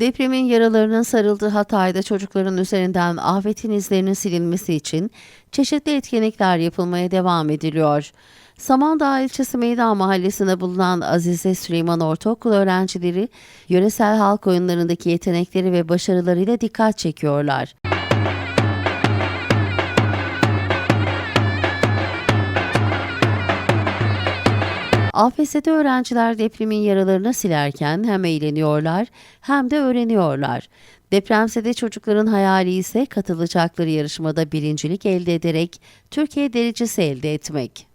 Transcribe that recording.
Depremin yaralarının sarıldığı Hatay'da çocukların üzerinden afetin izlerinin silinmesi için çeşitli etkinlikler yapılmaya devam ediliyor. Samandağ ilçesi Meydan Mahallesi'nde bulunan Azize Süleyman Ortaokulu öğrencileri yöresel halk oyunlarındaki yetenekleri ve başarılarıyla dikkat çekiyorlar. AFS'de öğrenciler depremin yaralarını silerken hem eğleniyorlar hem de öğreniyorlar. Depremsede çocukların hayali ise katılacakları yarışmada birincilik elde ederek Türkiye derecesi elde etmek.